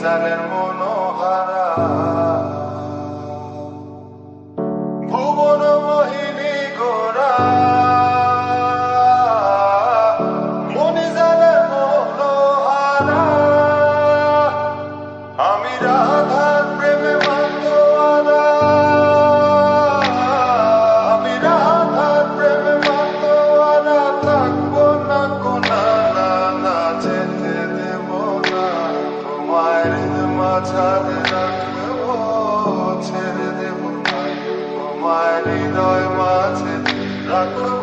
মিজানের মনোহারা। ভুবন মোহিনী গোরা মনিজানের মনোহারা। আমি রা luck.